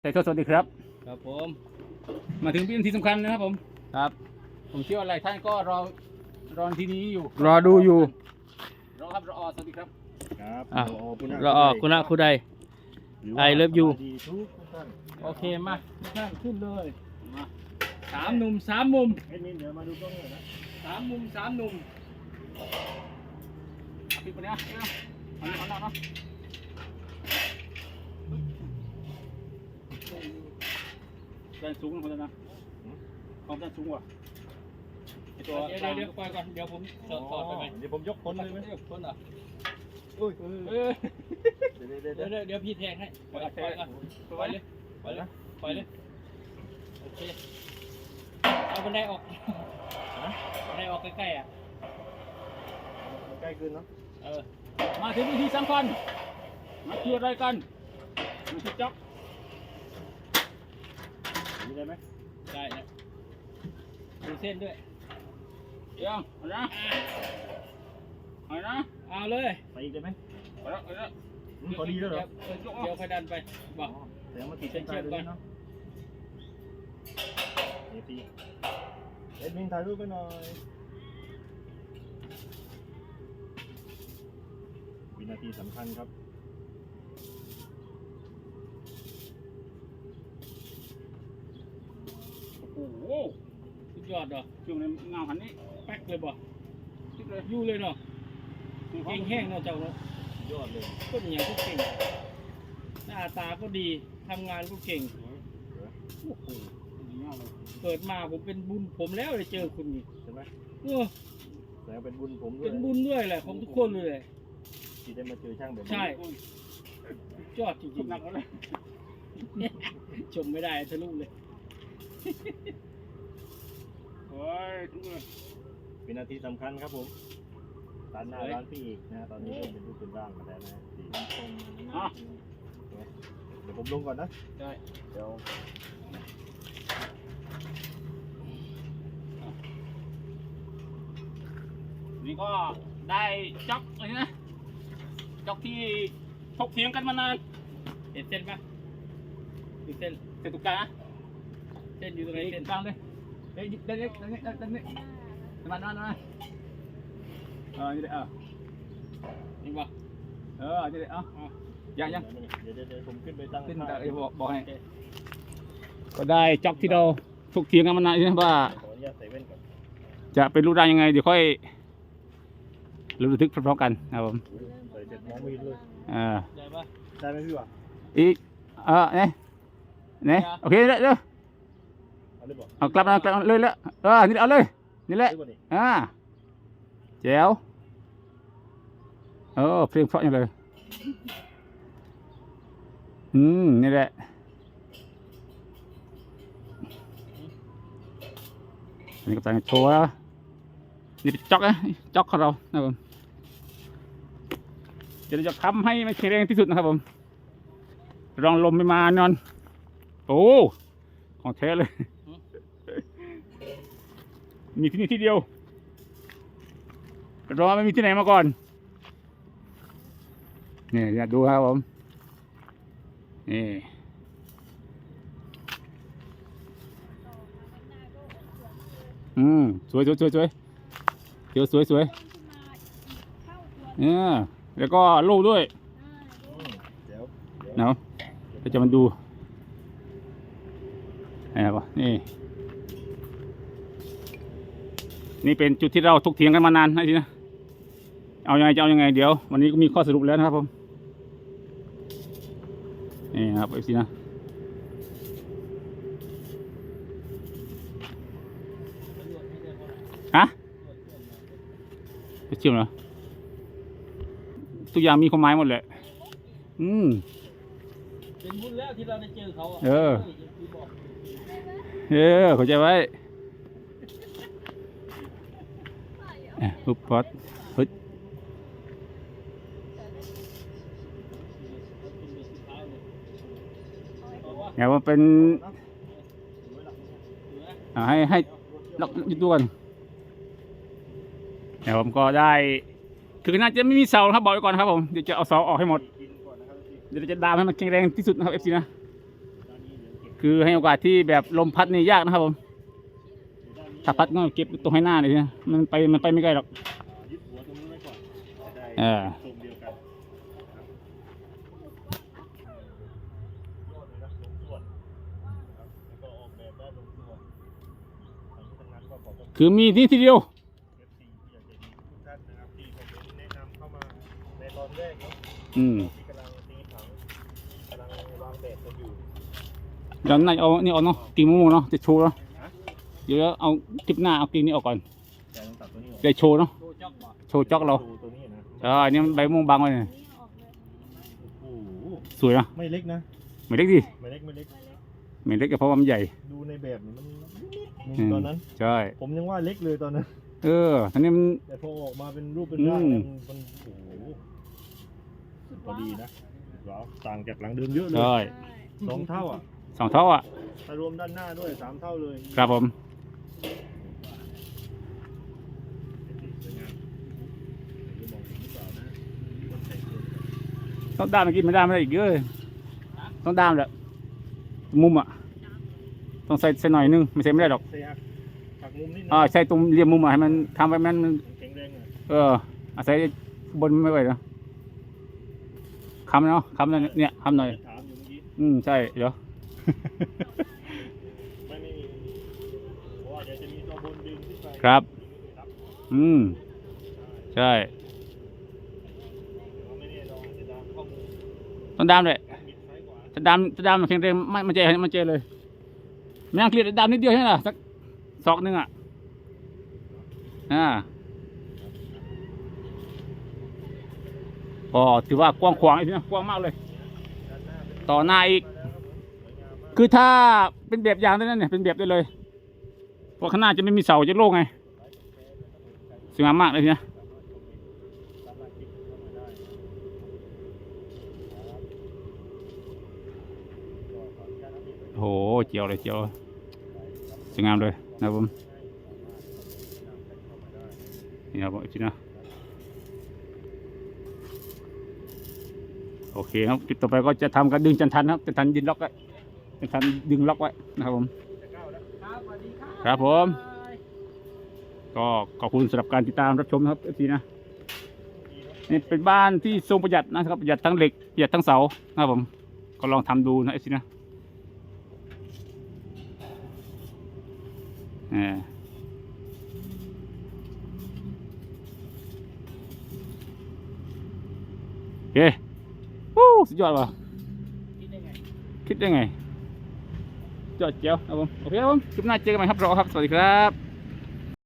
ใส่ทสวัสดีครับ ครับผม มาถึงเป็นที่สำคัญนะครับผม ครับ ผมเชื่อว่าหลายท่านก็รอรอทีนี้อยู่ รอดูอยู่ รอครับรอสวัสดีครับ ครับอะรอคุณรอออกคุณะคุณใดหรืว่า I love you สวัสดีทุกท่านโอเคมาทุกท่านขึ้นเลยมาสามหนุ่มสามมุมเอ็ดมินเดี๋ยวมาดูกล้องหน่อยนะสามมุมสามหนุ่มปิดไปเนี่ยเอาเอาเอาเอาเอา แรงสูงคนละนะความแรงสูงกว่าไอตัวเดี๋ยวเดี๋ยวเดี๋ยวปล่อยก่อน เดี๋ยวผมถอดถอดไปไหมเดี๋ยวผมยกพ้นเลยไหมเดี๋ยวคนเหรออุ้ยเออเดี๋ยวเดี๋ยวเดี๋เดี๋ยยววเดี๋ยวเดี๋ยวพี่แทงให้ปล่อยปล่อยก่อนปล่อยเลยปล่อยเลยปล่อยเลยโอเคเอาบันไดออกบันไดออกใกล้ๆอะใกล้ขึ้นเนาะเออมาถึงวิธีสำคัญมาคืออะไรกันมันคือจ็อก นี่ได้ไหมได้นะดูเส้นด้วยเดี๋ยวเอานะเอานะเอาเลยไปอีกได้ไหมเอาละเอาละอืมพอดีแล้วเหรอเดี๋ยวเดี๋ยวค่อยดันไปบอกแต่มาติดเส้นตายเลยเนาะนี่ตีเอ็ดมินถ่ายรูปไปหน่อยวินาทีสำคัญครับ อ้โหสุดยอดเหรอช่วงนี้เงาหันนี้แป๊กเลยบ่จิ๊บเลยยู่เลยเนาะคือเก่งแห้งเนาะเจ้าเนาะยอดเลยก็อย่างก็เก่งหน้าตาก็ดีทำงานก็เก่งโอ้โหดีมากเลยเกิดมาผมเป็นบุญผมแล้วได้เจอคุณนี่ใช่ไหมเออแต่เป็นบุญผมด้วเป็ยนบุญด้วยแหละของทุกคนเลยแหละที่ได้มาเจอช่างแบบนี้ใช่โอ้ยสุดยอดจคิริดงหนักแล้วเลยๆชมไม่ได้ทะลุเลย โอ้ยทุกคนวินาทีสำคัญครับผมร้านหน้าสวยร้านพี่อีกนะตอนนี้เริ่มเป็นรูปเป็นร่างมาแล้วนะสี่อะเดี๋ยวผมลงก่อนนะ ได้เดี๋ยวนี่ก็ได้จ็อกอะไรนะจ็อกที่ถกเถียงกันมานานเห็นเส้นปะดูเส้นเสร็จตุกกลางนะ เส้นอยู่ตรงไหน เส้ เส้ น น กลางเลยเฮ้ยเด็กเด็กเด็กเด็กเด็กเด็กมามามาเออนี่เด็กเออ นี่บ่ เออนี่เด็กเออยังยัง เดี๋ยวเดี๋ยวเดี๋ยวผมขึ้นไปตั้ง ขึ้น ค่า แต่ ข บอกบอกให้ก็ได้จ็อกที่เราถกเถียงกันมานานนะว่า ออนุญาตใส่แว่นก่อน จะเป็นรูปร่างยังไง เดี๋ยวค่อยรู้ทึกพร้อมๆกันนะครับผม ใส่เสร็จมองไม่เห็นเลย อ่า ได้ปะ ได้ไหมพี่วะ อีกเออเนี่ยเนี่ยโอเคเด้อ เด้อเอาเลยบอกเอากลับมากลับมาเลยแล้วเออนี่เอาเลยนี่แหละได้ป่ะนี่อ่าแจ๋วเออเพลงเพราะอย่างเลยอืมนี่แหละอันนี้ก็จะโชว์แล้วนี่เป็นจ็อกนะจ็อกของเรานะครับผมเดี๋ยวเราจะทำให้มันแข็งแรงที่สุดนะครับผมรองลมไม่มานอนโอ้ของแท้เลย มีที่นี่ที่เดียวรอไม่มีที่ไหนมาก่อนนี่อยากดูครับผมนี่อืมสวยสวยสวยสวยเดี๋ยวสวยสวยเนี่ยแล้วก็ลูกด้วยเนาะเราจะมาดูนะครับนี่ นี่เป็นจุดที่เราถกเถียงกันมานานนะทีนะเอายังไงจะเอายังไงเดี๋ยว วันนี้ก็มีข้อสรุปแล้วนะครับผมนี่นะครับเอฟซีนะฮะจะเชื่อมเหรอทุกอย่างมีความหมายหมดแหละ อืมเป็นบุญแล้วที่เราได้เจอเขาะเออที่บอกเออเข้าใจไว้เอยปุ๊บพอดฮึดเดี๋ยวมันเป็นให้ให้ล็อกยึดตัวกันเดี๋ยวผมก็ได้ คือน่าจะไม่มีเสาครับบอกไว้ก่อนครับผมเดี๋ยวจะเอาเสาออกให้หมด เดี๋ยวเราจะดามให้มันแข็งแรงที่สุดนะครับเอฟซีนะ คือให้โอกาสที่แบบลมพัดนี่ยากนะครับผม ถ้าพัดก็เก็บตรงให้หน้าเลยนะมันไปมันไปไม่ไกลหรอกยึดหัวตรงนี้ไว้ก่อนจะได้เออทรงเดียวกันครับยอดเลยนะลงส่วนนะครับแล้วก็ออกแบบได้ลงตัวทั้งนี้ทั้งนั้นก็ขอขอบคุณคือมีที่ที่เดียว FC ที่อยากจะดีทุกท่านนะครับที่คอมเมนต์แนะนำเข้ามาในตอนแรกเนาะอืมที่กำลังตีผังกำลังวางแบบกันอยู่เดี๋ยวน่าจะเอานี่ออกเนาะกิ่งมะม่วงเนาะจะโชว์เนาะ เดี๋ยวเอาคลิปหน้าเอากิ่งนี้ออกก่อนแต่ต้องตัดตัวนี้ออกจะโชว์เนาะโดจอกบ่โชว์จ็อกเราดูตัวนี้นะเอออันนี้มันใบมะม่วงบางไว้เนี่ยโอ้โหสวยนะไม่เล็กนะไม่เล็กดิไม่เล็กไม่เล็ก ไม่เล็กก็เพราะว่ามันใหญ่ดูในแบบนี่มันนิดอืนึงมตอนนั้น ใช่ผมยังว่าเล็กเลยตอนนั้น เอออันนี้มัน แต่พอออกมาเป็นรูปเป็นร่างอืม เนี่ยมันมันโอ้โหพอดีนะว้าวต่างจากหลังเดิมเยอะเลยใช่สองเท่าอะสองเท่าอะถ้ารวมด้านหน้าด้วยสามเท่าเลยครับผม สวยงามไม่รู้มองเห็นหรือเปล่านะคนแต่งตัว ต้องด้ามเมื่อกี้ไม่ได้ไม่ได้อีกเยอะเลยต้องด้ามแหละมุมอะ ต้องใส่ใส่หน่อยนึงไม่ใส่ไม่ได้หรอกเสียหักหักมุมนิดนึงอ่าใส่ตรงเหลี่ยมมุมอะให้มันทำไว้มันมันแข็งแรงอะเอออาศัยบนไม่ไหวนะคำเนาะคำนั่นเนี่ยคำหน่อยจะถามอยู่เมื่อกี้อืมใช่เดี๋ยวไม่ไม่มีเพ ต้องดามเลยการบิดซ้ายขวาจะดามจะดามเพียงแต่ไม่มันเจมันเจเลยไม่ต้องเครียดดามนิดเดียวใช่ไหมล่ะสักศอกหนึ่งอะอ่าพอถือว่ากว้างขวางอีกนะกว้างมากเลย ต่อหน้าอีก คือถ้าเป็นแบบอย่างได้นั่นเนี่ยเป็นแบบได้เลยเพราะข้างหน้าจะไม่มีเสาจะโล่งไงสวยงามมากเลยทีนะ สามารถคลิกเข้ามาได้ครับก็ขออนุญาตอัปเดตไว้ โอ้โหเจียวเลยเจียวสวยงามเลยนะครับผมนี่ครับผมอีกทีนะโอเคครับคลิปต่อไปก็จะทำการดึงจันทันครับจันทันยินล็อกไว้จันทันดึงล็อกไว้นะครับผมครับผม ก็ขอบคุณสำหรับการติดตามรับชมนะครับทีนะนี่เป็นบ้านที่ทรงประหยัดนะครับประหยัดทั้งเหล็กประหยัดทั้งเสานะครับผมก็ลองทำดูนะไอ้ทีนะ ออโอเควู้สุดยอดว่ะคิดได้ไงคิดได้ไงยอดเจียวครับผม โอเคครับผมคลิปหน้าเจอกันใหม่ครับรอครับ สวัสดีครับ